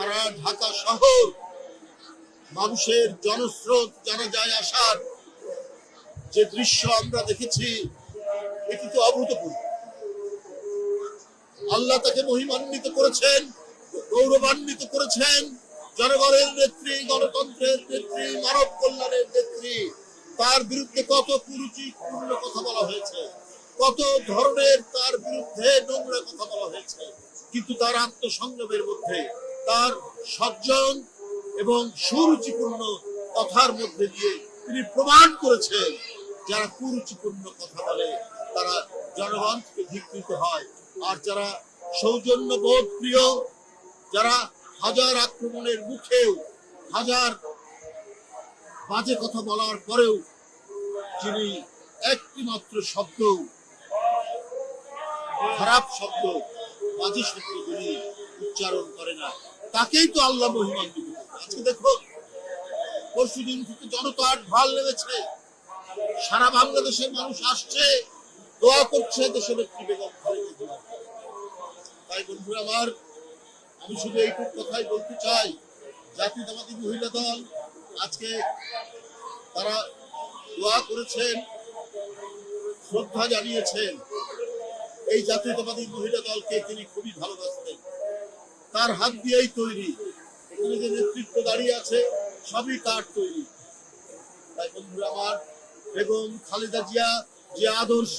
সারা ঢাকা শহর মানুষের জনস্রোত জানা যায় আসার যে দৃশ্য আমরা দেখেছি, এটি তো অভূতপূর্ব। আল্লাহ তাকে মহিমান্বিত করেছেন, গৌরবান্বিত করেছেন, জনগণের নেত্রী, গণতন্ত্রের নেত্রী, মানব কল্যাণের নেত্রী। তার বিরুদ্ধে কত কুরুচিপূর্ণ কথা বলা হয়েছে, কত ধরনের তার বিরুদ্ধে নোংরা কথা বলা হয়েছে। কিন্তু তার আত্মসংযমের মধ্যে তার সজ্জন এবং সুরুচিপূর্ণ কথার মধ্যে দিয়ে তিনি প্রমাণ করেছেন, যারা কুরুচিপূর্ণ কথা বলে, তারা জনগণ থেকে ধিকৃত হয়। আর যারা সৌজন্য বোধ প্রিয়, যারা হাজার আক্রমণের মুখেও হাজার বাজে কথা বলার পরেও যিনি একটি মাত্র শব্দ, খারাপ শব্দ, বাজে শব্দ যিনি উচ্চারণ করে না। তাকেই তো আল্লাহ মহিমান্বিত আজকে দেখো পরশু দিন থেকে জনতার ঢাল নেমেছে। সারা বাংলাদেশের মানুষ আসছে, দোয়া করছে দেশের একটি বেগম তাই বন্ধুরা আমার, আমি শুধু এইটুকু কথাই বলতে চাই, জাতীয়তাবাদী মহিলা দল আজকে তারা দোয়া করেছেন, শ্রদ্ধা জানিয়েছেন। এই জাতীয়তাবাদী মহিলা দলকে তিনি খুবই ভালোবাসতেন। তার হাত দিয়েই তৈরি। এখানে যে নেতৃত্ব দাঁড়িয়ে আছে, সবই তার তৈরি। তাই বন্ধুরা আমার, বেগম খালেদা জিয়া যে আদর্শ,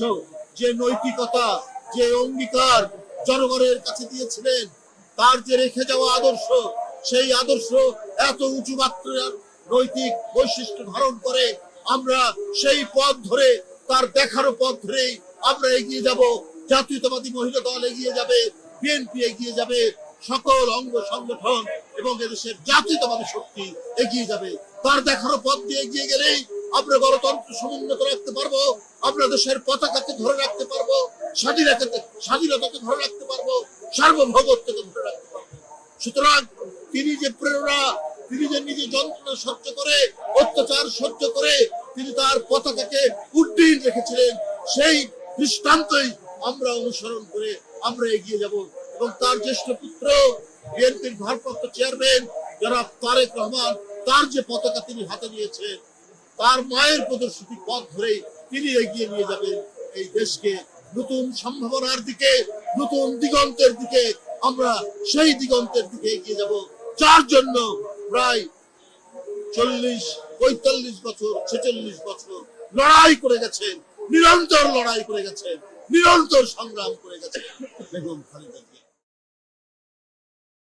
যে নৈতিকতা, যে অঙ্গীকার জনগণের কাছে দিয়েছিলেন, তার যে রেখে যাওয়া আদর্শ, সেই আদর্শ এত উঁচু মাত্রার নৈতিক বৈশিষ্ট্য ধারণ করে আমরা সেই পথ ধরে, তার দেখানো পথ ধরেই আমরা এগিয়ে যাব। জাতীয়তাবাদী মহিলা দল এগিয়ে যাবে, বিএনপি এগিয়ে যাবে সকল অঙ্গ সংগঠন এবং এদেশের জাতীয়তাবাদী শক্তি এগিয়ে যাবে। তার দেখানো পথ দিয়ে এগিয়ে গেলেই আমরা গণতন্ত্র সমুন্নত রাখতে পারব, আমরা দেশের পতাকাকে ধরে রাখতে পারব, স্বাধীনতাকে স্বাধীনতাকে ধরে রাখতে পারব, সার্বভৌমত্বকে ধরে রাখতে পারব। সুতরাং তিনি যে প্রেরণা, তিনি যে নিজে যন্ত্রণা সহ্য করে, অত্যাচার সহ্য করে তিনি তার পতাকাকে উড্ডীন রেখেছিলেন, সেই দৃষ্টান্তই আমরা অনুসরণ করে আমরা এগিয়ে যাব। এবং তার জ্যেষ্ঠ পুত্র, বিএনপির ভারপ্রাপ্ত চেয়ারম্যান যারা তারেক রহমান, তার যে পতাকা তিনি হাতে নিয়েছেন, তার মায়ের প্রদর্শিত পথ ধরে তিনি এগিয়ে নিয়ে যাবেন এই দেশকে নতুন সম্ভাবনার দিকে, নতুন দিগন্তের দিকে আমরা সেই দিগন্তের দিকে এগিয়ে যাব, যার জন্য প্রায় চল্লিশ, পঁয়তাল্লিশ বছর, ছেচল্লিশ বছর লড়াই করে গেছেন, নিরন্তর লড়াই করে গেছেন, নিরন্তর সংগ্রাম করে গেছেন বেগম খালেদা।